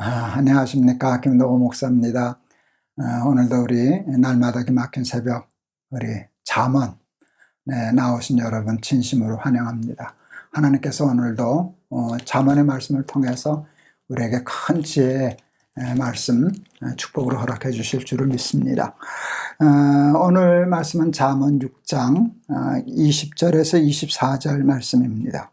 아, 안녕하십니까. 김도호 목사입니다. 아, 오늘도 우리 날마다 기막힌 새벽, 우리 잠언, 네, 나오신 여러분 진심으로 환영합니다. 하나님께서 오늘도 어, 잠언의 말씀을 통해서 우리에게 큰 지혜의 말씀, 축복으로 허락해 주실 줄을 믿습니다. 아, 오늘 말씀은 잠언 6장 20절에서 24절 말씀입니다.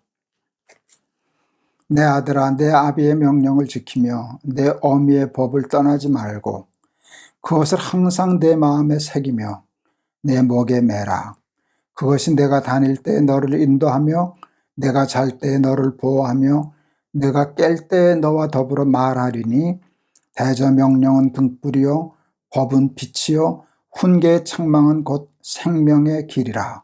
내 아들아 내 아비의 명령을 지키며 내 어미의 법을 떠나지 말고 그것을 항상 내 마음에 새기며 내 목에 매라. 그것이 내가 다닐 때 너를 인도하며 내가 잘 때 너를 보호하며 내가 깰 때 너와 더불어 말하리니 대저 명령은 등불이요 법은 빛이요 훈계의 책망은 곧 생명의 길이라.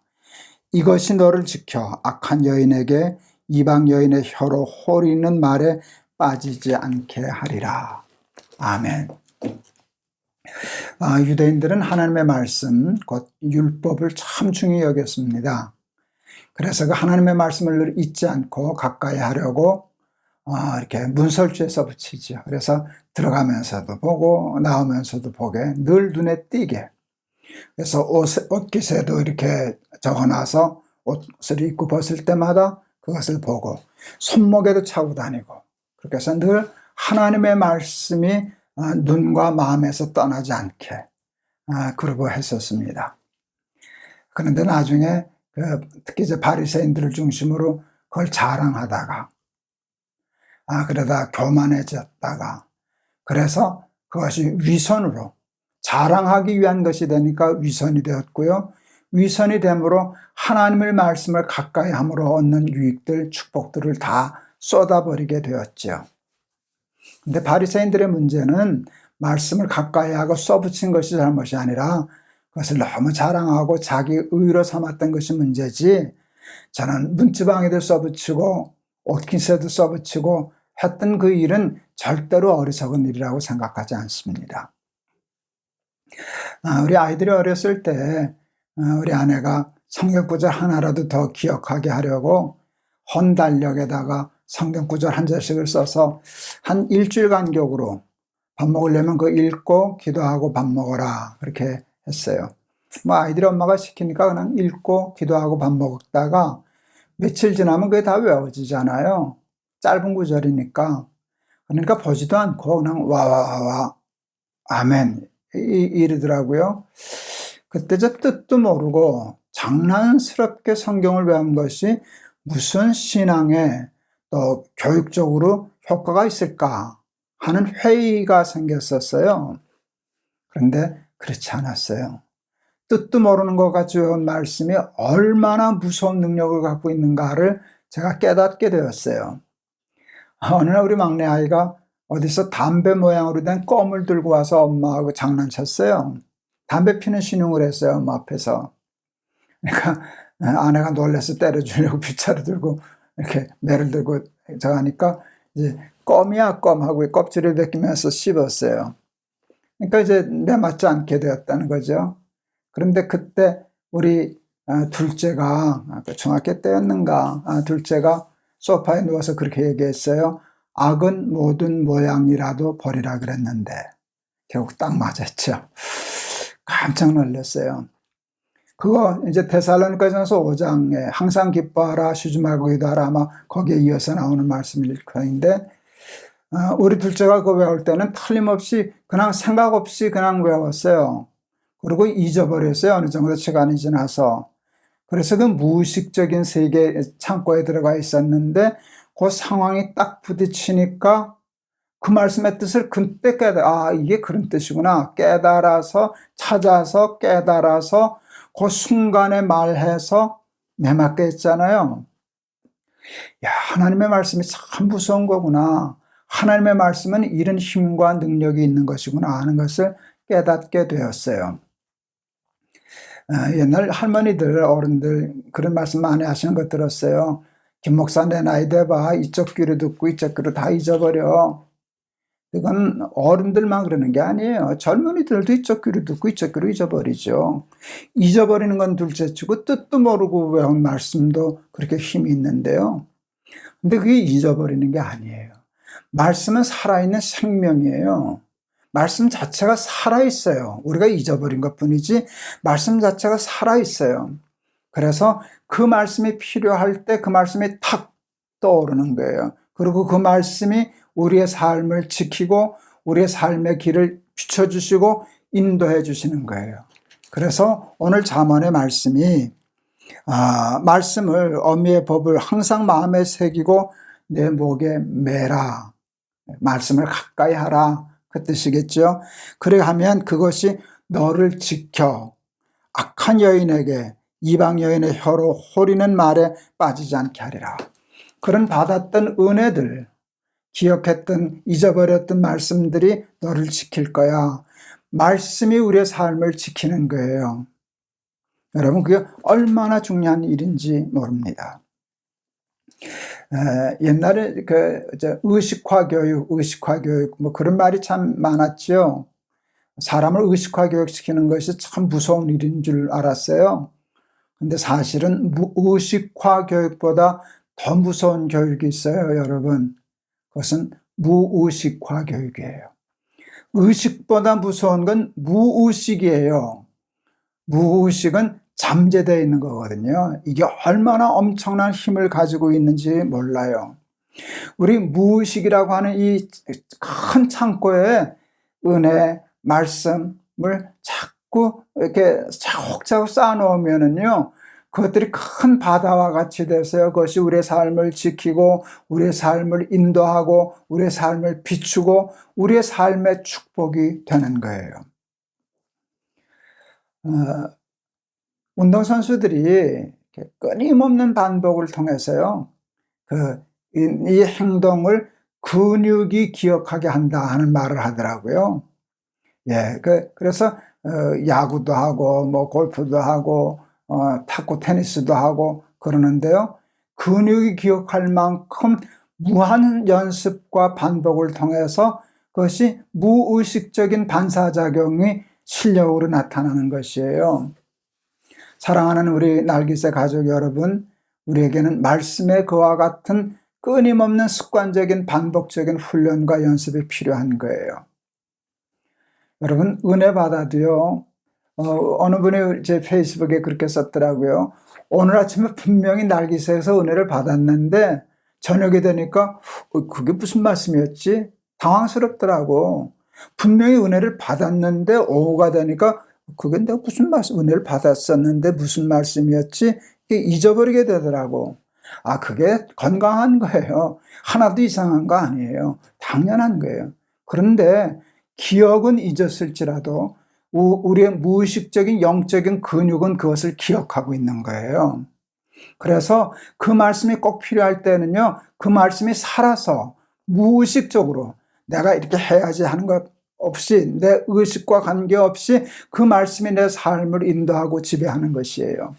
이것이 너를 지켜 악한 여인에게 이방 여인의 혀로 홀있는 말에 빠지지 않게 하리라. 아멘. 아, 유대인들은 하나님의 말씀, 곧 율법을 참 중히 여겼습니다. 그래서 그 하나님의 말씀을 잊지 않고 가까이 하려고 어, 이렇게 문설주에 써붙이죠. 그래서 들어가면서도 보고 나오면서도 보게 늘 눈에 띄게. 그래서 옷, 옷깃에도 이렇게 적어놔서 옷을 입고 벗을 때마다 그것을 보고 손목에도 차고 다니고 그렇게 해서 늘 하나님의 말씀이 어, 눈과 마음에서 떠나지 않게 어, 그러고 했었습니다. 그런데 나중에 그 특히 이제 바리새인들을 중심으로 그걸 자랑하다가 아 그러다 교만해졌다가 그래서 그것이 위선으로 자랑하기 위한 것이 되니까 위선이 되었고요. 위선이 되므로 하나님의 말씀을 가까이 함으로 얻는 유익들, 축복들을 다 쏟아버리게 되었죠. 근데 바리새인들의 문제는 말씀을 가까이 하고 써붙인 것이 잘못이 아니라 그것을 너무 자랑하고 자기 의로 삼았던 것이 문제지 저는 문지방에도 써붙이고 옷깃에도 써붙이고 했던 그 일은 절대로 어리석은 일이라고 생각하지 않습니다. 아, 우리 아이들이 어렸을 때 어, 우리 아내가 성경 구절 하나라도 더 기억하게 하려고 헌달력에다가 성경 구절 한 절씩을 써서 한 일주일 간격으로 밥 먹으려면 그 읽고 기도하고 밥 먹어라 그렇게 했어요. 뭐 아이들이 엄마가 시키니까 그냥 읽고 기도하고 밥 먹다가 며칠 지나면 그게 다 외워지잖아요. 짧은 구절이니까. 그러니까 보지도 않고 그냥 와와와와 아멘 이러더라고요. 그때 저 뜻도 모르고 장난스럽게 성경을 배운 것이 무슨 신앙에 또 교육적으로 효과가 있을까 하는 회의가 생겼었어요. 그런데 그렇지 않았어요. 뜻도 모르는 것 같이 외운 말씀이 얼마나 무서운 능력을 갖고 있는가를 제가 깨닫게 되었어요. 어느 날 우리 막내 아이가 어디서 담배 모양으로 된 껌을 들고 와서 엄마하고 장난쳤어요. 담배 피는 신용을 했어요, 엄마 앞에서. 그러니까 아내가 놀래서 때려주려고 빗자루 들고 이렇게 매를 들고 저 하니까 이제 껌이야 껌 하고 껍질을 벗기면서 씹었어요. 그러니까 이제 내 맞지 않게 되었다는 거죠. 그런데 그때 우리 아, 둘째가 그 중학교 때였는가 아, 둘째가 소파에 누워서 그렇게 얘기했어요. 악은 모든 모양이라도 버리라 그랬는데 결국 딱 맞았죠. 깜짝 놀랐어요. 그거 이제 데살로니가전서 5장에 항상 기뻐하라 기도하라 아마 거기에 이어서 나오는 말씀일 거인데 어, 우리 둘째가 그거 외울 때는 틀림없이 그냥 생각 없이 그냥 외웠어요. 그리고 잊어버렸어요. 어느 정도 시간이 지나서. 그래서 그 무의식적인 세계 창고에 들어가 있었는데 그 상황이 딱 부딪히니까 그 말씀의 뜻을 그때 깨달, 아, 이게 그런 뜻이구나. 깨달아서, 찾아서, 깨달아서, 그 순간에 말해서 내맞게 했잖아요. 야, 하나님의 말씀이 참 무서운 거구나. 하나님의 말씀은 이런 힘과 능력이 있는 것이구나 하는 것을 깨닫게 되었어요. 아, 옛날 할머니들, 어른들 그런 말씀 많이 하시는 거 들었어요. 김 목사 내 나이 돼봐. 이쪽 귀로 듣고 이쪽 귀로 다 잊어버려. 이건 어른들만 그러는 게 아니에요. 젊은이들도 이쪽 귀로 듣고 이쪽 귀로 잊어버리죠. 잊어버리는 건 둘째치고 뜻도 모르고 외운 말씀도 그렇게 힘이 있는데요. 근데 그게 잊어버리는 게 아니에요. 말씀은 살아있는 생명이에요. 말씀 자체가 살아있어요. 우리가 잊어버린 것 뿐이지, 말씀 자체가 살아있어요. 그래서 그 말씀이 필요할 때 그 말씀이 탁 떠오르는 거예요. 그리고 그 말씀이 우리의 삶을 지키고 우리의 삶의 길을 비춰주시고 인도해 주시는 거예요. 그래서 오늘 잠언의 말씀이 아, 말씀을 어미의 법을 항상 마음에 새기고 내 목에 매라. 말씀을 가까이 하라. 그 뜻이겠죠. 그래 하면 그것이 너를 지켜 악한 여인에게 이방 여인의 혀로 호리는 말에 빠지지 않게 하리라. 그런 받았던 은혜들, 기억했던 잊어버렸던 말씀들이 너를 지킬 거야. 말씀이 우리의 삶을 지키는 거예요. 여러분 그게 얼마나 중요한 일인지 모릅니다. 에, 옛날에 그 의식화 교육, 의식화 교육 뭐 그런 말이 참 많았죠. 사람을 의식화 교육시키는 것이 참 무서운 일인 줄 알았어요. 근데 사실은 무의식화 교육보다 더 무서운 교육이 있어요, 여러분. 그것은 무의식화 교육이에요. 의식보다 무서운 건 무의식이에요. 무의식은 잠재되어 있는 거거든요. 이게 얼마나 엄청난 힘을 가지고 있는지 몰라요. 우리 무의식이라고 하는 이 큰 창고에 은혜, 말씀을 자꾸 이렇게 차곡차곡 쌓아놓으면은요, 그것들이 큰 바다와 같이 돼서요. 그것이 우리의 삶을 지키고, 우리의 삶을 인도하고, 우리의 삶을 비추고, 우리의 삶의 축복이 되는 거예요. 어, 운동선수들이 끊임없는 반복을 통해서요, 그, 이, 이 행동을 근육이 기억하게 한다 하는 말을 하더라고요. 예, 그, 그래서, 어, 야구도 하고, 뭐, 골프도 하고, 어, 탁구 테니스도 하고 그러는데요. 근육이 기억할 만큼 무한 연습과 반복을 통해서 그것이 무의식적인 반사작용이 실력으로 나타나는 것이에요. 사랑하는 우리 날기새 가족 여러분, 우리에게는 말씀의 그와 같은 끊임없는 습관적인 반복적인 훈련과 연습이 필요한 거예요. 여러분, 은혜 받아도요, 어, 느 분이 제 페이스북에 그렇게 썼더라고요. 오늘 아침에 분명히 날기새에서 은혜를 받았는데 저녁에 되니까 어, 그게 무슨 말씀이었지? 당황스럽더라고. 분명히 은혜를 받았는데 오후가 되니까 그게 내가 무슨 말씀, 은혜를 받았었는데 무슨 말씀이었지? 잊어버리게 되더라고. 아, 그게 건강한 거예요. 하나도 이상한 거 아니에요. 당연한 거예요. 그런데 기억은 잊었을지라도 우리의 무의식적인 영적인 근육은 그것을 기억하고 있는 거예요. 그래서 그 말씀이 꼭 필요할 때는요, 그 말씀이 살아서 무의식적으로 내가 이렇게 해야지 하는 것 없이 내 의식과 관계없이 그 말씀이 내 삶을 인도하고 지배하는 것이에요.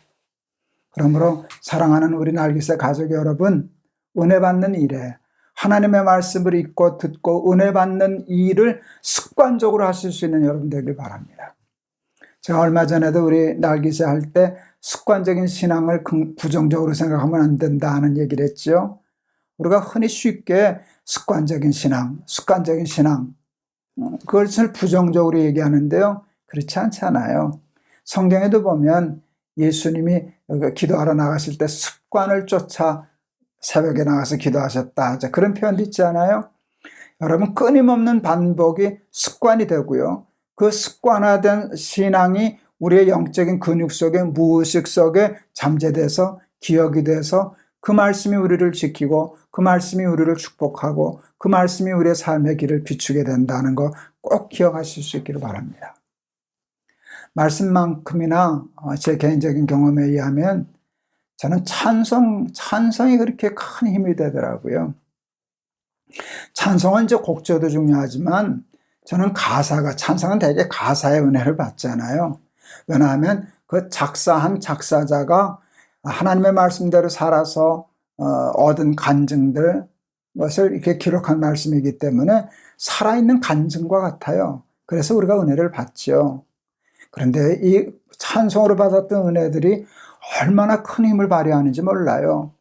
그러므로 사랑하는 우리 날기새 가족 여러분, 은혜 받는 일에 하나님의 말씀을 읽고 듣고 은혜 받는 일을 습관적으로 하실 수 있는 여러분 되길 바랍니다. 제가 얼마 전에도 우리 날기새 할때 습관적인 신앙을 부정적으로 생각하면 안 된다 하는 얘기를 했죠. 우리가 흔히 쉽게 습관적인 신앙, 습관적인 신앙, 어, 그것을 부정적으로 얘기하는데요. 그렇지 않잖아요. 성경에도 보면 예수님이 기도하러 나가실 때 습관을 쫓아 새벽에 나가서 기도하셨다. 그런 표현도 있지 않아요? 여러분, 끊임없는 반복이 습관이 되고요. 그 습관화된 신앙이 우리의 영적인 근육 속에 무의식 속에 잠재돼서 기억이 돼서 그 말씀이 우리를 지키고 그 말씀이 우리를 축복하고 그 말씀이 우리의 삶의 길을 비추게 된다는 거 꼭 기억하실 수 있기를 바랍니다. 말씀만큼이나 제 개인적인 경험에 의하면 저는 찬성, 찬성이 그렇게 큰 힘이 되더라고요. 찬성은 이제 곡조도 중요하지만 저는 가사가, 찬성은 대개 가사의 은혜를 받잖아요. 왜냐하면 그 작사한 작사자가 하나님의 말씀대로 살아서 어, 얻은 간증들, 것을 이렇게 기록한 말씀이기 때문에 살아있는 간증과 같아요. 그래서 우리가 은혜를 받죠. 그런데 이 찬송으로 받았던 은혜들이 얼마나 큰 힘을 발휘하는지 몰라요.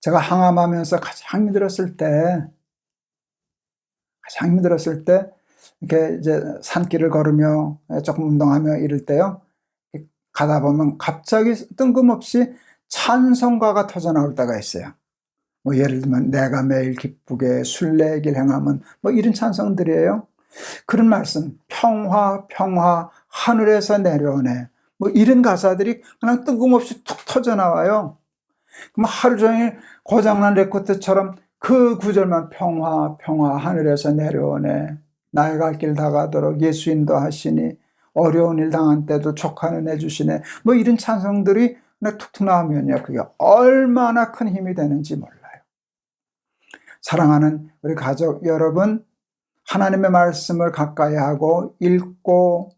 제가 항암하면서 가장 힘들었을 때 가장 힘들었을 때 이렇게 이제 산길을 걸으며 조금 운동하며 이럴 때요. 가다 보면 갑자기 뜬금없이 찬송가가 터져 나올 때가 있어요. 뭐 예를 들면 내가 매일 기쁘게 순례길 행하면 뭐 이런 찬송들이에요. 그런 말씀 평화 평화 하늘에서 내려오네 뭐 이런 가사들이 그냥 뜬금없이 툭 터져 나와요. 그럼 하루 종일 고장난 레코드처럼 그 구절만 평화 평화 하늘에서 내려오네 나의 갈 길 다 가도록 예수 인도하시니 어려운 일 당한 때도 촉하는 해주시네 뭐 이런 찬송들이 그냥 툭툭 나오면요 그게 얼마나 큰 힘이 되는지 몰라요. 사랑하는 우리 가족 여러분 하나님의 말씀을 가까이 하고 읽고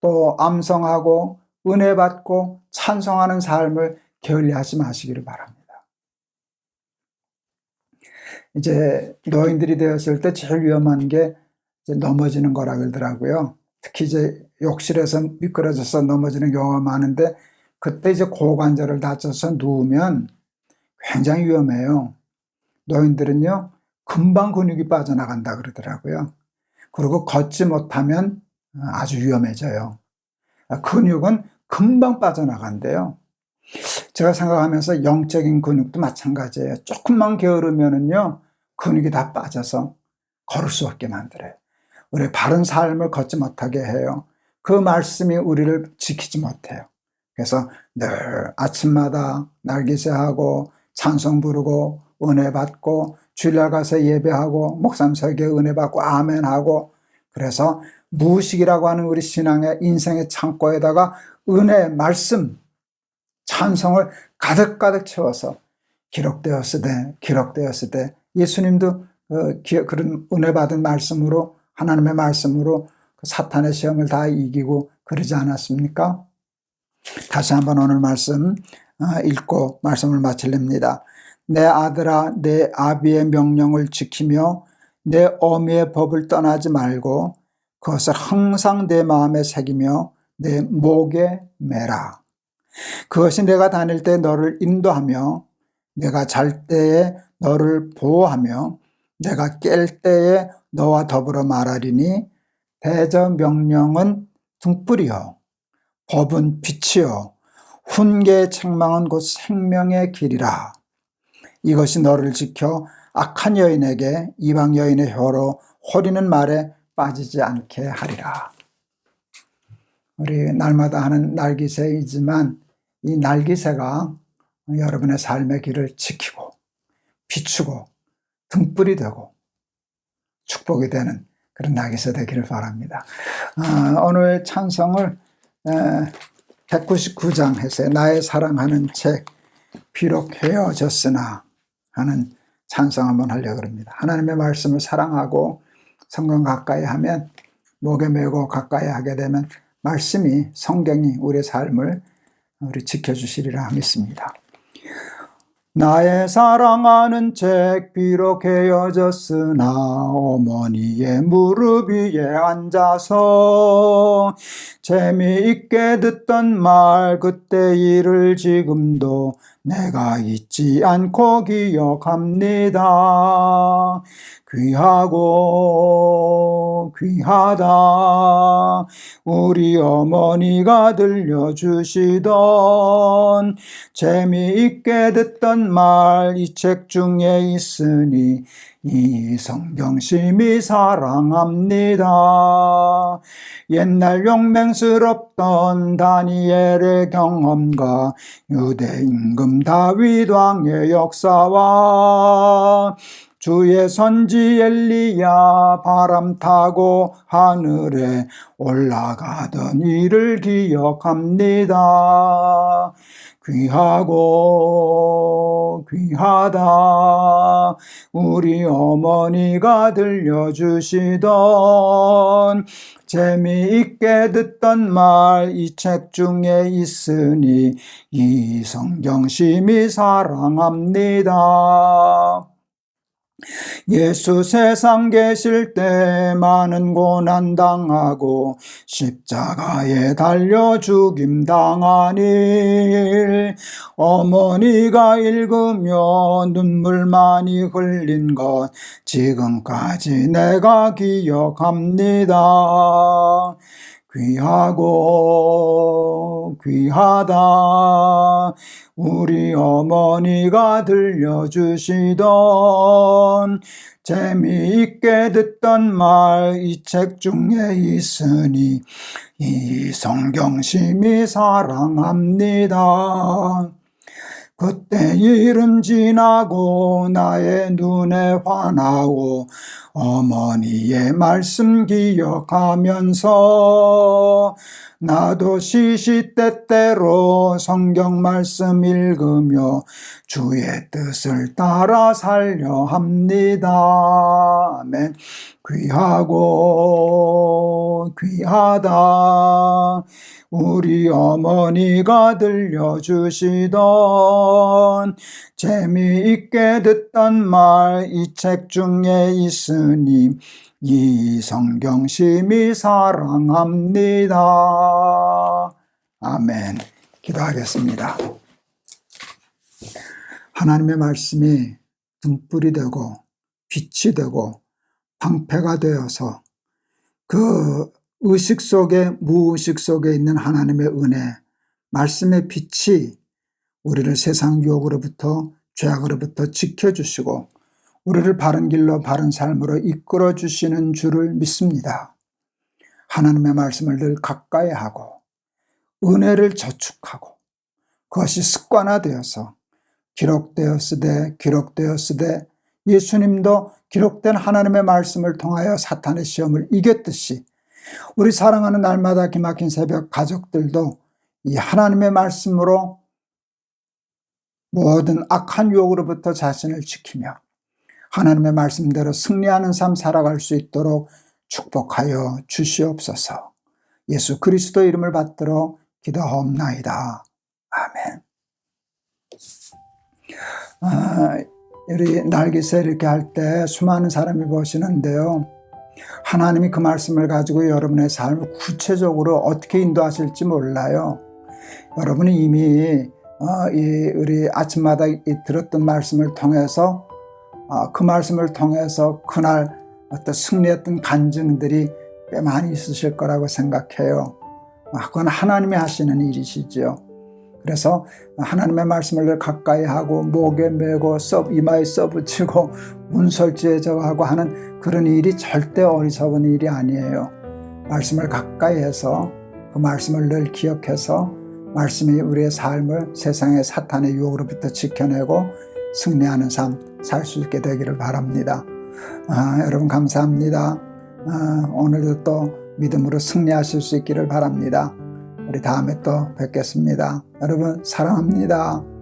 또 암송하고 은혜 받고 찬송하는 삶을 게을리하지 마시기를 바랍니다. 이제 노인들이 되었을 때 제일 위험한 게 넘어지는 거라 그러더라고요. 특히 이제 욕실에서 미끄러져서 넘어지는 경우가 많은데 그때 이제 고관절을 다쳐서 누우면 굉장히 위험해요. 노인들은요, 금방 근육이 빠져나간다 그러더라고요. 그리고 걷지 못하면 아주 위험해져요. 근육은 금방 빠져나간대요. 제가 생각하면서 영적인 근육도 마찬가지예요. 조금만 게으르면은요, 근육이 다 빠져서 걸을 수 없게 만들어요. 우리 바른 삶을 걷지 못하게 해요. 그 말씀이 우리를 지키지 못해요. 그래서 늘 아침마다 날기새하고 찬송 부르고 은혜 받고 주일날 가서 예배하고 목사님 설교 은혜 받고 아멘하고 그래서 무식이라고 하는 우리 신앙의 인생의 창고에다가 은혜 말씀 찬송을 가득가득 채워서 기록되었을 때 기록되었을 때 예수님도 그 그런 은혜 받은 말씀으로 하나님의 말씀으로 그 사탄의 시험을 다 이기고 그러지 않았습니까? 다시 한번 오늘 말씀 어, 읽고 말씀을 마칠렵니다. 내 아들아 내 아비의 명령을 지키며 내 어미의 법을 떠나지 말고 그것을 항상 내 마음에 새기며 내 목에 매라. 그것이 내가 다닐 때 너를 인도하며 내가 잘 때에 너를 보호하며 내가 깰 때에 너와 더불어 말하리니 대저 명령은 등불이요 법은 빛이요 훈계의 책망은 곧 생명의 길이라 이것이 너를 지켜 악한 여인에게 이방 여인의 혀로 호리는 말에 빠지지 않게 하리라. 우리 날마다 하는 날기새이지만 이 날기새가 여러분의 삶의 길을 지키고 비추고 등불이 되고 축복이 되는 그런 날기새 되기를 바랍니다. 어, 오늘 찬성을 199장 했어요. 나의 사랑하는 책 비록 헤어졌으나 하는 찬성 한번 하려고 합니다. 하나님의 말씀을 사랑하고 성경 가까이 하면 목에 메고 가까이 하게 되면 말씀이 성경이 우리의 삶을 우리 지켜주시리라 믿습니다. 나의 사랑하는 책 비록 헤어졌으나 어머니의 무릎 위에 앉아서 재미있게 듣던 말 그때 일을 지금도 내가 잊지 않고 기억합니다. 귀하고 귀하다 우리 어머니가 들려주시던 재미있게 듣던 말 이 책 중에 있으니 이 성경심이 사랑합니다. 옛날 용맹스럽던 다니엘의 경험과 유대 임금 다윗 왕의 역사와 주의 선지 엘리야 바람 타고 하늘에 올라가던 일을 기억합니다. 귀하고 귀하다 우리 어머니가 들려주시던 재미있게 듣던 말 이 책 중에 있으니 이 성경심이 사랑합니다. 예수 세상 계실 때 많은 고난 당하고 십자가에 달려 죽임 당한 일 어머니가 읽으며 눈물 많이 흘린 것 지금까지 내가 기억합니다. 귀하고 귀하다 우리 어머니가 들려주시던 재미있게 듣던 말 이 책 중에 있으니 이 성경심이 사랑합니다. 그때 일은 지나고 나의 눈에 환하고 어머니의 말씀 기억하면서 나도 시시때때로 성경 말씀 읽으며 주의 뜻을 따라 살려 합니다. 아멘. 귀하고 귀하다. 우리 어머니가 들려주시던 재미있게 듣던 말 이 책 중에 있으니 이 성경심이 사랑합니다. 아멘. 기도하겠습니다. 하나님의 말씀이 등불이 되고 빛이 되고 방패가 되어서 그 의식 속에 무의식 속에 있는 하나님의 은혜, 말씀의 빛이 우리를 세상 유혹으로부터 죄악으로부터 지켜주시고 우리를 바른 길로 바른 삶으로 이끌어 주시는 줄을 믿습니다. 하나님의 말씀을 늘 가까이 하고 은혜를 저축하고 그것이 습관화되어서 기록되었으되 기록되었으되 예수님도 기록된 하나님의 말씀을 통하여 사탄의 시험을 이겼듯이 우리 사랑하는 날마다 기막힌 새벽 가족들도 이 하나님의 말씀으로 모든 악한 유혹으로부터 자신을 지키며 하나님의 말씀대로 승리하는 삶 살아갈 수 있도록 축복하여 주시옵소서. 예수 그리스도 이름을 받들어 기도하옵나이다. 아멘. 아, 우리 날개새 이렇게 할 때 수많은 사람이 보시는데요. 하나님이 그 말씀을 가지고 여러분의 삶을 구체적으로 어떻게 인도하실지 몰라요. 여러분이 이미 어, 이 우리 아침마다 이 들었던 말씀을 통해서 어, 그 말씀을 통해서 그날 어떤 승리했던 간증들이 꽤 많이 있으실 거라고 생각해요. 아, 그건 하나님이 하시는 일이시죠. 그래서 하나님의 말씀을 가까이 하고 목에 메고 써, 이마에 써붙이고 문설주에 저하고 하는 그런 일이 절대 어리석은 일이 아니에요. 말씀을 가까이 해서 그 말씀을 늘 기억해서 말씀이 우리의 삶을 세상의 사탄의 유혹으로부터 지켜내고 승리하는 삶 살 수 있게 되기를 바랍니다. 아, 여러분 감사합니다. 아, 오늘도 또 믿음으로 승리하실 수 있기를 바랍니다. 우리 다음에 또 뵙겠습니다. 여러분 사랑합니다.